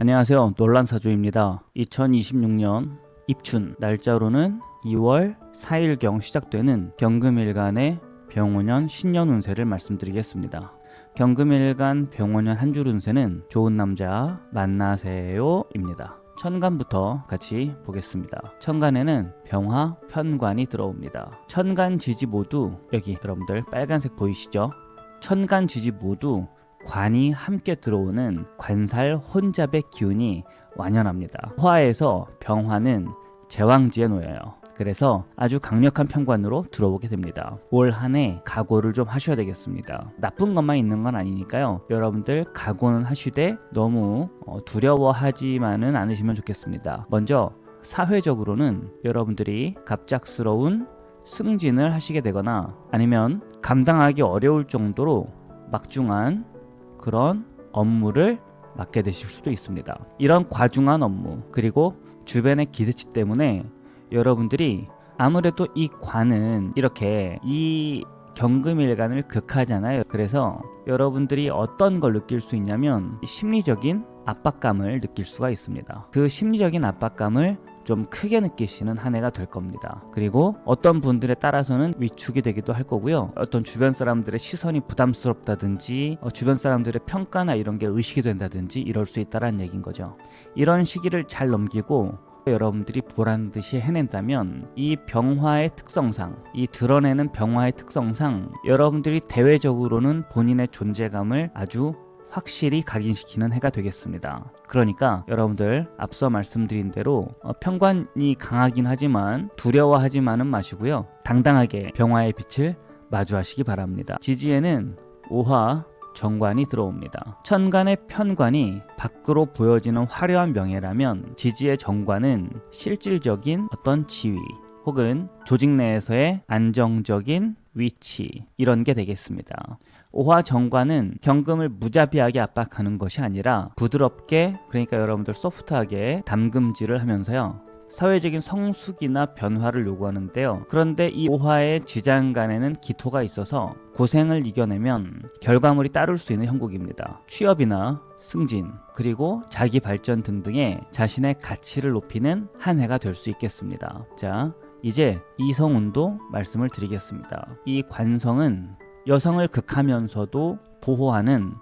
안녕하세요. 논란사주입니다. 2026년 입춘 날짜로는 2월 4일경 시작되는 경금일간의 병원년 신년 운세를 말씀드리겠습니다. 경금일간 병원년 한 줄 운세는 좋은 남자 만나세요입니다. 천간부터 같이 보겠습니다. 천간에는 병화, 편관이 들어옵니다. 천간 지지 모두 여기 여러분들 빨간색 보이시죠? 천간 지지 모두 관이 함께 들어오는 관살 혼잡의 기운이 완연합니다. 화에서 병화는 제왕지에 놓여요. 그래서 아주 강력한 편관으로 들어오게 됩니다. 올 한 해 각오를 좀 하셔야 되겠습니다. 나쁜 것만 있는 건 아니니까요. 여러분들 각오는 하시되 너무 어, 두려워하지만은 않으시면 좋겠습니다. 먼저 사회적으로는 여러분들이 갑작스러운 승진을 하시게 되거나 아니면 감당하기 어려울 정도로 막중한 그런 업무를 맡게 되실 수도 있습니다. 이런 과중한 업무 그리고 주변의 기대치 때문에 여러분들이 아무래도 이 관은 이렇게 이 경금일간을 극하잖아요. 그래서 여러분들이 어떤 걸 느낄 수 있냐면 심리적인 압박감을 느낄 수가 있습니다. 그 심리적인 압박감을 좀 크게 느끼시는 한 해가 될 겁니다. 그리고 어떤 분들에 따라서는 위축이 되기도 할 거고요. 어떤 주변 사람들의 시선이 부담스럽다든지 어, 주변 사람들의 평가나 이런 게 의식이 된다든지 이럴 수 있다라는 얘기인 거죠. 이런 시기를 잘 넘기고 여러분들이 보란 듯이 해낸다면 이 병화의 특성상, 이 드러내는 병화의 특성상 여러분들이 대외적으로는 본인의 존재감을 아주 확실히 각인시키는 해가 되겠습니다. 그러니까 여러분들 앞서 말씀드린 대로 어, 편관이 강하긴 하지만 두려워하지만은 마시고요. 당당하게 병화의 빛을 마주하시기 바랍니다. 지지에는 오화 정관이 들어옵니다. 천간의 편관이 밖으로 보여지는 화려한 명예라면 지지의 정관은 실질적인 어떤 지위 혹은 조직 내에서의 안정적인 위치 이런 게 되겠습니다. 오화 정관은 경금을 무자비하게 압박하는 것이 아니라 부드럽게 그러니까 여러분들 소프트하게 담금질을 하면서요. 사회적인 성숙이나 변화를 요구하는데요. 그런데 이 오화의 지장간에는 기토가 있어서 고생을 이겨내면 결과물이 따를 수 있는 형국입니다. 취업이나 승진, 그리고 자기 발전 등등의 자신의 가치를 높이는 한 해가 될 수 있겠습니다. 자, 이제 이성운도 말씀을 드리겠습니다. 이 관성은 여성을 극하면서도 보호하는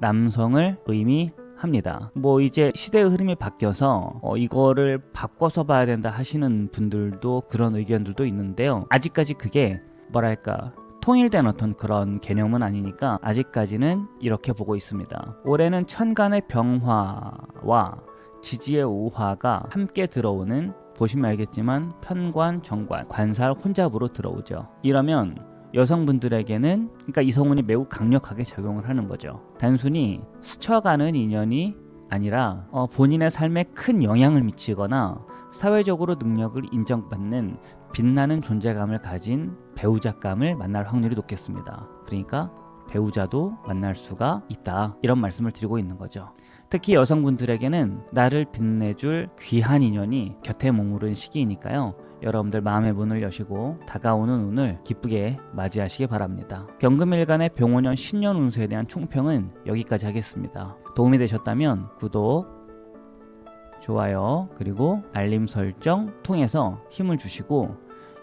남성을 의미합니다. 뭐 이제 시대의 흐름이 바뀌어서 어, 이거를 바꿔서 봐야 된다 하시는 분들도 그런 의견들도 있는데요. 아직까지 그게 뭐랄까 통일된 어떤 그런 개념은 아니니까 아직까지는 이렇게 보고 있습니다. 올해는 천간의 병화와 지지의 오화가 함께 들어오는 보시면 알겠지만 편관, 정관, 관살 혼잡으로 들어오죠. 이러면 여성분들에게는 그러니까 이성운이 매우 강력하게 작용을 하는 거죠. 단순히 스쳐가는 인연이 아니라 어, 본인의 삶에 큰 영향을 미치거나 사회적으로 능력을 인정받는 빛나는 존재감을 가진 배우자감을 만날 확률이 높겠습니다. 그러니까 배우자도 만날 수가 있다. 이런 말씀을 드리고 있는 거죠. 특히 여성분들에게는 나를 빛내줄 귀한 인연이 곁에 머무른 시기이니까요. 여러분들 마음의 문을 여시고 다가오는 운을 기쁘게 맞이하시기 바랍니다. 경금일간의 병원년 신년 운수에 대한 총평은 여기까지 하겠습니다. 도움이 되셨다면 구독, 좋아요, 그리고 알림 설정 통해서 힘을 주시고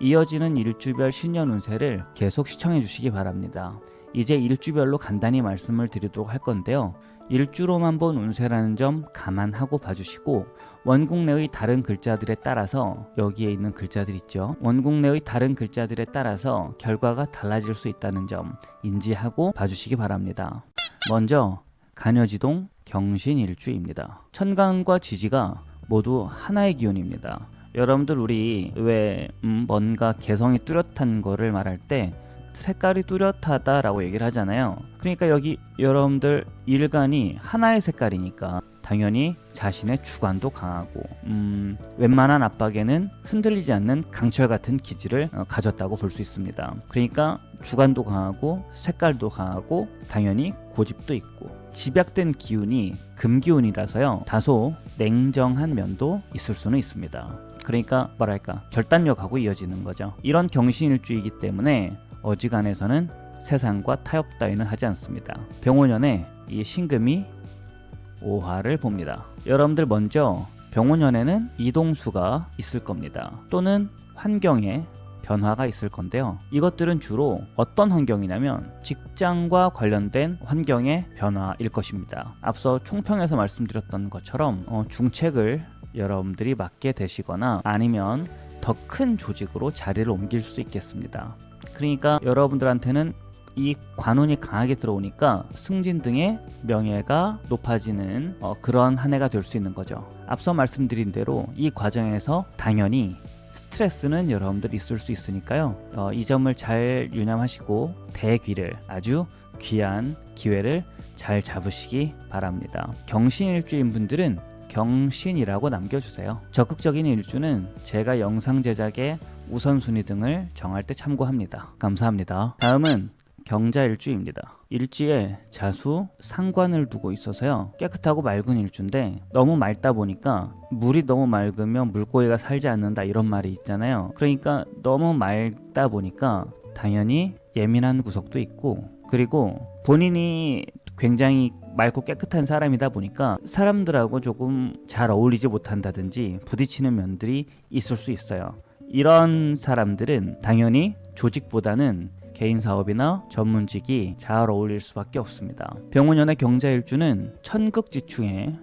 이어지는 일주별 신년 운세를 계속 시청해 주시기 바랍니다. 이제 일주별로 간단히 말씀을 드리도록 할 건데요. 일주로만 본 운세라는 점 감안하고 봐주시고 원국 내의 다른 글자들에 따라서 여기에 있는 글자들 있죠. 원국 내의 다른 글자들에 따라서 결과가 달라질 수 있다는 점 인지하고 봐주시기 바랍니다. 먼저 간여지동 경신일주입니다. 천간과 지지가 모두 하나의 기운입니다. 여러분들 우리 왜 음, 뭔가 개성이 뚜렷한 거를 말할 때 색깔이 뚜렷하다라고 얘기를 하잖아요. 그러니까 여기 여러분들 일간이 하나의 색깔이니까 당연히 자신의 주관도 강하고 음, 웬만한 압박에는 흔들리지 않는 강철 같은 기질을 어, 가졌다고 볼 수 있습니다. 그러니까 주관도 강하고 색깔도 강하고 당연히 고집도 있고 집약된 기운이 금기운이라서요 다소 냉정한 면도 있을 수는 있습니다. 그러니까 뭐랄까 결단력하고 이어지는 거죠. 이런 경신일주이기 때문에 어지간해서는 세상과 타협 따위는 하지 않습니다. 병원년에 이 신금이 오화를 봅니다. 여러분들 먼저 병원연에는 이동수가 있을 겁니다. 또는 환경에 변화가 있을 건데요. 이것들은 주로 어떤 환경이냐면 직장과 관련된 환경의 변화일 것입니다. 앞서 총평에서 말씀드렸던 것처럼 어, 중책을 여러분들이 맡게 되시거나 아니면 더 큰 조직으로 자리를 옮길 수 있겠습니다. 그러니까 여러분들한테는 이 관운이 강하게 들어오니까 승진 등의 명예가 높아지는 어, 그런 한 해가 될 수 있는 거죠. 앞서 말씀드린 대로 이 과정에서 당연히 스트레스는 여러분들 있을 수 있으니까요. 어, 이 점을 잘 유념하시고 대귀를 아주 귀한 기회를 잘 잡으시기 바랍니다. 경신일주인 분들은 경신이라고 남겨주세요. 적극적인 일주는 제가 영상 제작의 우선순위 등을 정할 때 참고합니다. 감사합니다. 다음은 경자 일주입니다. 일지에 자수, 상관을 두고 있어서요. 깨끗하고 맑은 일주인데 너무 맑다 보니까 물이 너무 맑으면 물고기가 살지 않는다 이런 말이 있잖아요. 그러니까 너무 맑다 보니까 당연히 예민한 구석도 있고 그리고 본인이 굉장히 맑고 깨끗한 사람이다 보니까 사람들하고 조금 잘 어울리지 못한다든지 부딪히는 면들이 있을 수 있어요. 이런 사람들은 당연히 조직보다는 개인 사업이나 전문직이 잘 어울릴 수밖에 없습니다. 병원연의 경자일주는 천극지충에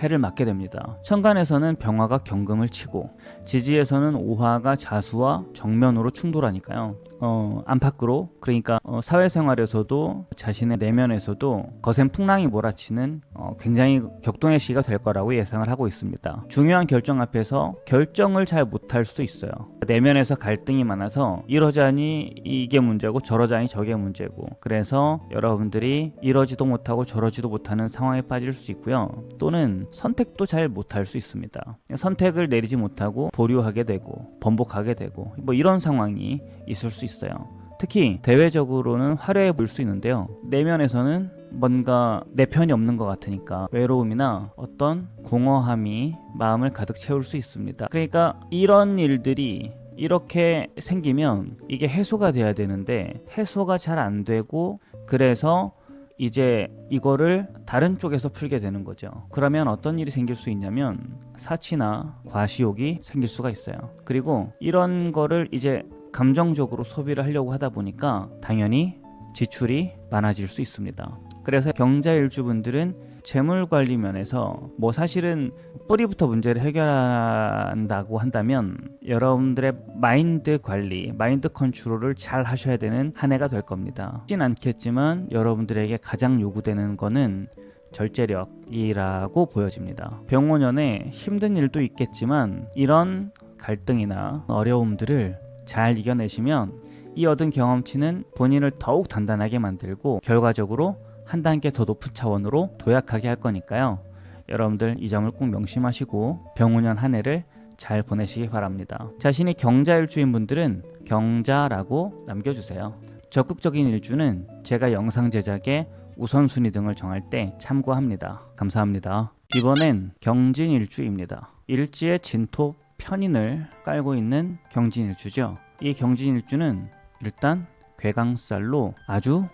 해를 맞게 됩니다. 천간에서는 병화가 경금을 치고 지지에서는 오화가 자수와 정면으로 충돌하니까요. 어, 안팎으로 그러니까 어, 사회생활에서도 자신의 내면에서도 거센 풍랑이 몰아치는 어, 굉장히 격동의 시기가 될 거라고 예상을 하고 있습니다. 중요한 결정 앞에서 결정을 잘 못할 수도 있어요. 내면에서 갈등이 많아서 이러자니 이게 문제고 저러자니 저게 문제고 그래서 여러분들이 이러지도 못하고 저러지도 못하는 상황에 빠질 수 있고요. 또는 선택도 잘 못할 수 있습니다. 선택을 내리지 못하고 보류하게 되고 번복하게 되고 뭐 이런 상황이 있을 수 있어요. 특히 대외적으로는 화려해 보일 수 있는데요. 내면에서는 뭔가 내 편이 없는 것 같으니까 외로움이나 어떤 공허함이 마음을 가득 채울 수 있습니다. 그러니까 이런 일들이 이렇게 생기면 이게 해소가 돼야 되는데 해소가 잘 안 되고 그래서 이제 이거를 다른 쪽에서 풀게 되는 거죠. 그러면 어떤 일이 생길 수 있냐면 사치나 과시욕이 생길 수가 있어요. 그리고 이런 거를 이제 감정적으로 소비를 하려고 하다 보니까 당연히 지출이 많아질 수 있습니다. 그래서 경자일주분들은 재물 관리 면에서 뭐 사실은 뿌리부터 문제를 해결한다고 한다면 여러분들의 마인드 관리, 마인드 컨트롤을 잘 하셔야 되는 한 해가 될 겁니다. 쉽진 않겠지만 여러분들에게 가장 요구되는 거는 절제력이라고 보여집니다. 병원연에 힘든 일도 있겠지만 이런 갈등이나 어려움들을 잘 이겨내시면 이 얻은 경험치는 본인을 더욱 단단하게 만들고 결과적으로 한 단계 더 높은 차원으로 도약하게 할 거니까요. 여러분들 이 점을 꼭 명심하시고 병원년 한 해를 잘 보내시기 바랍니다. 자신이 경자일주인 분들은 경자라고 남겨주세요. 적극적인 일주는 제가 영상 제작에 우선순위 등을 정할 때 참고합니다. 감사합니다. 이번엔 경진일주입니다. 일지의 진토 편인을 깔고 있는 경진일주죠. 이 경진일주는 일단 괴강살로 아주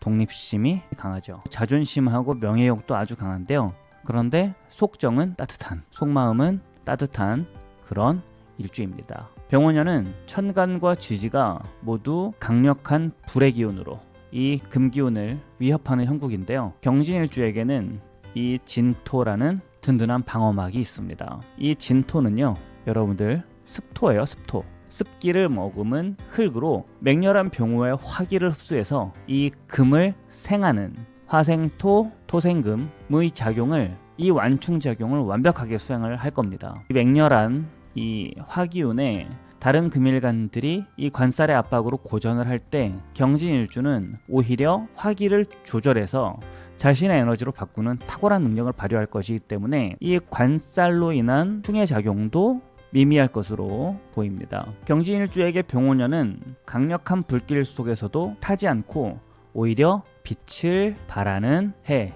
독립심이 강하죠. 자존심하고 명예욕도 아주 강한데요. 그런데 속정은 따뜻한, 속마음은 따뜻한 그런 일주입니다. 병원년은 천간과 지지가 모두 강력한 불의 기운으로 이 금기운을 위협하는 형국인데요. 경진일주에게는 이 진토라는 든든한 방어막이 있습니다. 이 진토는요, 여러분들 습토예요, 습토. 습기를 머금은 흙으로 맹렬한 병호의 화기를 흡수해서 이 금을 생하는 화생토, 토생금의 작용을 이 완충 작용을 완벽하게 수행을 할 겁니다. 이 맹렬한 이 화기운에 다른 금일간들이 이 관살의 압박으로 고전을 할 때 경진일주는 오히려 화기를 조절해서 자신의 에너지로 바꾸는 탁월한 능력을 발휘할 것이기 때문에 이 관살로 인한 충의 작용도 미미할 것으로 보입니다. 경진일주에게 병호년은 강력한 불길 속에서도 타지 않고 오히려 빛을 발하는 해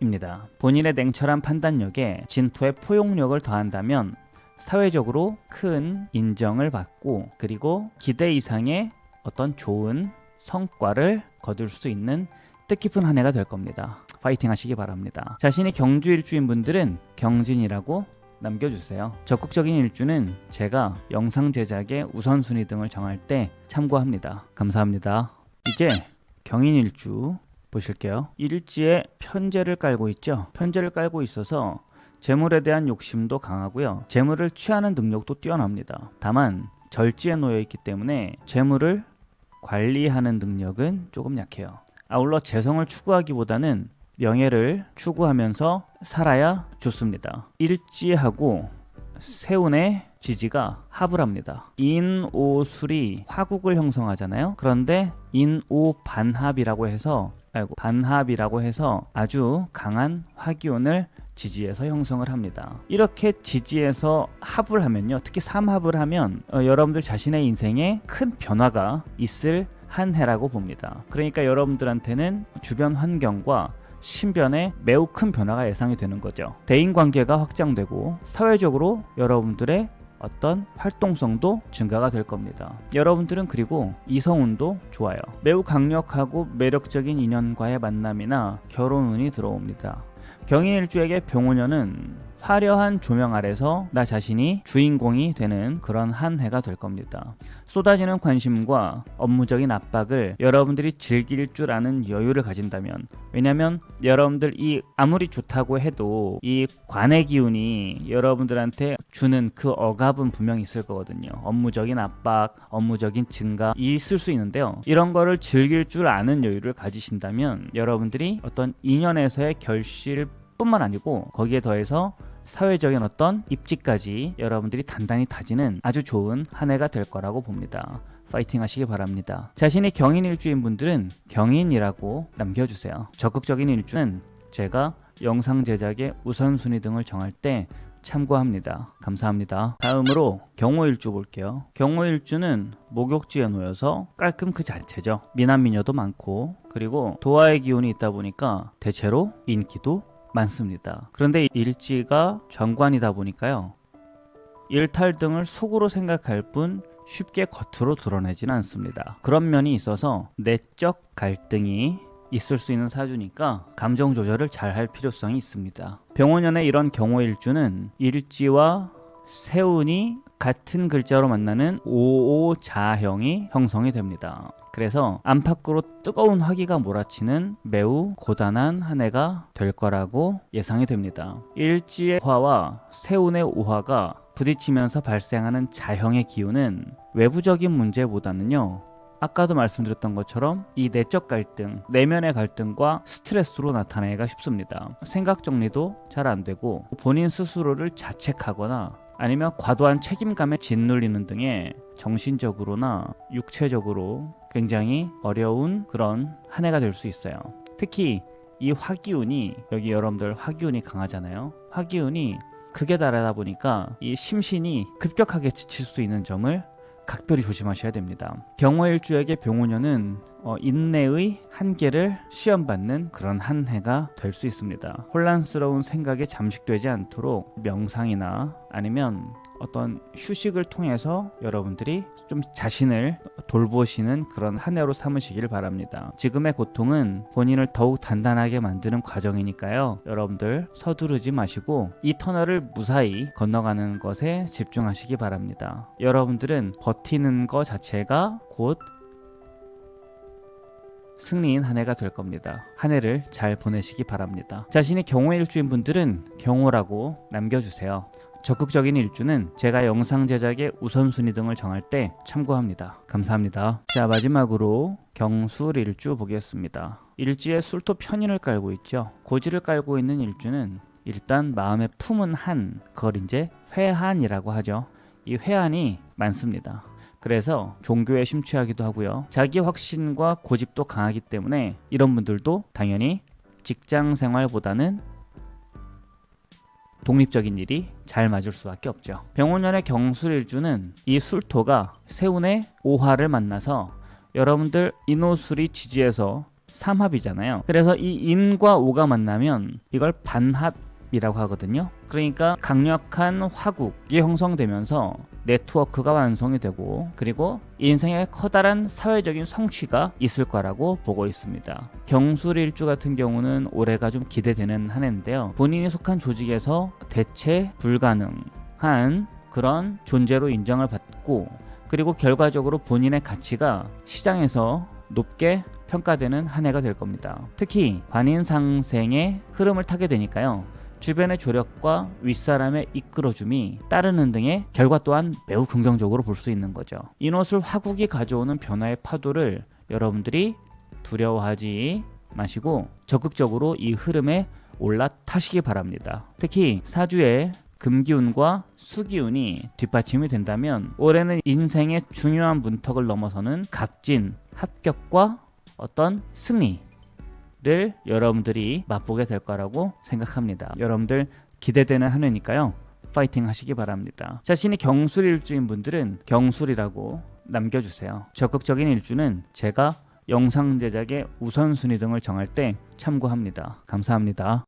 입니다. 본인의 냉철한 판단력에 진토의 포용력을 더한다면 사회적으로 큰 인정을 받고 그리고 기대 이상의 어떤 좋은 성과를 거둘 수 있는 뜻깊은 한 해가 될 겁니다. 파이팅 하시기 바랍니다. 자신이 경주 일주인 분들은 경진이라고 남겨주세요. 적극적인 일주는 제가 영상 제작의 우선순위 등을 정할 때 참고합니다. 감사합니다. 이제 경인 일주 보실게요. 일지에 편제를 깔고 있죠. 편제를 깔고 있어서 재물에 대한 욕심도 강하고요. 재물을 취하는 능력도 뛰어납니다. 다만 절지에 놓여 있기 때문에 재물을 관리하는 능력은 조금 약해요. 아울러 재성을 추구하기보다는 명예를 추구하면서 살아야 좋습니다. 일지하고 세운의 지지가 합을 합니다. 인오술이 화국을 형성하잖아요. 그런데 인오 반합이라고 해서 아이고 반합이라고 해서 아주 강한 화기운을 지지에서 형성을 합니다. 이렇게 지지에서 합을 하면요. 특히 삼합을 하면 어, 여러분들 자신의 인생에 큰 변화가 있을 한 해라고 봅니다. 그러니까 여러분들한테는 주변 환경과 신변에 매우 큰 변화가 예상이 되는 거죠. 대인 관계가 확장되고 사회적으로 여러분들의 어떤 활동성도 증가가 될 겁니다. 여러분들은 그리고 이성운도 좋아요. 매우 강력하고 매력적인 인연과의 만남이나 결혼운이 들어옵니다. 경인일주에게 병호년은 화려한 조명 아래서 나 자신이 주인공이 되는 그런 한 해가 될 겁니다. 쏟아지는 관심과 업무적인 압박을 여러분들이 즐길 줄 아는 여유를 가진다면 왜냐면 여러분들 이 아무리 좋다고 해도 이 관의 기운이 여러분들한테 주는 그 억압은 분명히 있을 거거든요. 업무적인 압박, 업무적인 증가 있을 수 있는데요. 이런 거를 즐길 줄 아는 여유를 가지신다면 여러분들이 어떤 인연에서의 결실 뿐만 아니고 거기에 더해서 사회적인 어떤 입지까지 여러분들이 단단히 다지는 아주 좋은 한 해가 될 거라고 봅니다. 파이팅 하시기 바랍니다. 자신이 경인 일주인 분들은 경인이라고 남겨주세요. 적극적인 일주는 제가 영상 제작의 우선순위 등을 정할 때 참고합니다. 감사합니다. 다음으로 경호일주 볼게요. 경호일주는 목욕지에 놓여서 깔끔 그 자체죠. 미남미녀도 많고 그리고 도화의 기운이 있다 보니까 대체로 인기도 많습니다. 그런데 일지가 정관이다 보니까요. 일탈 등을 속으로 생각할 뿐 쉽게 겉으로 드러내지는 않습니다. 그런 면이 있어서 내적 갈등이 있을 수 있는 사주니까 감정 조절을 잘 할 필요성이 있습니다. 병원연의 이런 경호일주는 일지와 세운이 같은 글자로 만나는 오오자형이 형성이 됩니다. 그래서 안팎으로 뜨거운 화기가 몰아치는 매우 고단한 한 해가 될 거라고 예상이 됩니다. 일지의 화와 세운의 오화가 부딪히면서 발생하는 자형의 기운은 외부적인 문제보다는요. 아까도 말씀드렸던 것처럼 이 내적 갈등, 내면의 갈등과 스트레스로 나타내기가 쉽습니다. 생각 정리도 잘 안 되고 본인 스스로를 자책하거나 아니면 과도한 책임감에 짓눌리는 등의 정신적으로나 육체적으로 굉장히 어려운 그런 한 해가 될 수 있어요. 특히 이 화기운이 여기 여러분들 화기운이 강하잖아요. 화기운이 극에 달하다 보니까 이 심신이 급격하게 지칠 수 있는 점을 각별히 조심하셔야 됩니다. 경호일주에게 병호년은 어, 인내의 한계를 시험받는 그런 한 해가 될 수 있습니다. 혼란스러운 생각에 잠식되지 않도록 명상이나 아니면 어떤 휴식을 통해서 여러분들이 좀 자신을 돌보시는 그런 한 해로 삼으시길 바랍니다. 지금의 고통은 본인을 더욱 단단하게 만드는 과정이니까요. 여러분들 서두르지 마시고 이 터널을 무사히 건너가는 것에 집중하시기 바랍니다. 여러분들은 버티는 것 자체가 곧 승리인 한 해가 될 겁니다. 한 해를 잘 보내시기 바랍니다. 자신이 경호 일주인 분들은 경호라고 남겨주세요. 적극적인 일주는 제가 영상 제작의 우선순위 등을 정할 때 참고합니다. 감사합니다. 자 마지막으로 경술 일주 보겠습니다. 일지에 술토 편인을 깔고 있죠. 고지를 깔고 있는 일주는 일단 마음에 품은 한 그걸 이제 회한이라고 하죠. 이 회한이 많습니다. 그래서 종교에 심취하기도 하고요. 자기 확신과 고집도 강하기 때문에 이런 분들도 당연히 직장 생활보다는 독립적인 일이 잘 맞을 수밖에 없죠. 병원연의 경술일주는 이 술토가 세운의 오화를 만나서 여러분들 인오술이 지지해서 삼합이잖아요. 그래서 이 인과 오가 만나면 이걸 반합 이라고 하거든요. 그러니까 강력한 화국이 형성되면서 네트워크가 완성이 되고 그리고 인생에 커다란 사회적인 성취가 있을 거라고 보고 있습니다. 경술 일주 같은 경우는 올해가 좀 기대되는 한 해인데요. 본인이 속한 조직에서 대체 불가능한 그런 존재로 인정을 받고 그리고 결과적으로 본인의 가치가 시장에서 높게 평가되는 한 해가 될 겁니다. 특히 관인 상생의 흐름을 타게 되니까요. 주변의 조력과 윗사람의 이끌어줌이 따르는 등의 결과 또한 매우 긍정적으로 볼 수 있는 거죠. 이것을 화국이 가져오는 변화의 파도를 여러분들이 두려워하지 마시고 적극적으로 이 흐름에 올라타시기 바랍니다. 특히 사주의 금기운과 수기운이 뒷받침이 된다면 올해는 인생의 중요한 문턱을 넘어서는 값진 합격과 어떤 승리 를 여러분들이 맛보게 될 거라고 생각합니다. 여러분들 기대되는 한 해니까요. 파이팅 하시기 바랍니다. 자신이 경술 일주인 분들은 경술이라고 남겨주세요. 적극적인 일주는 제가 영상 제작의 우선순위 등을 정할 때 참고합니다. 감사합니다.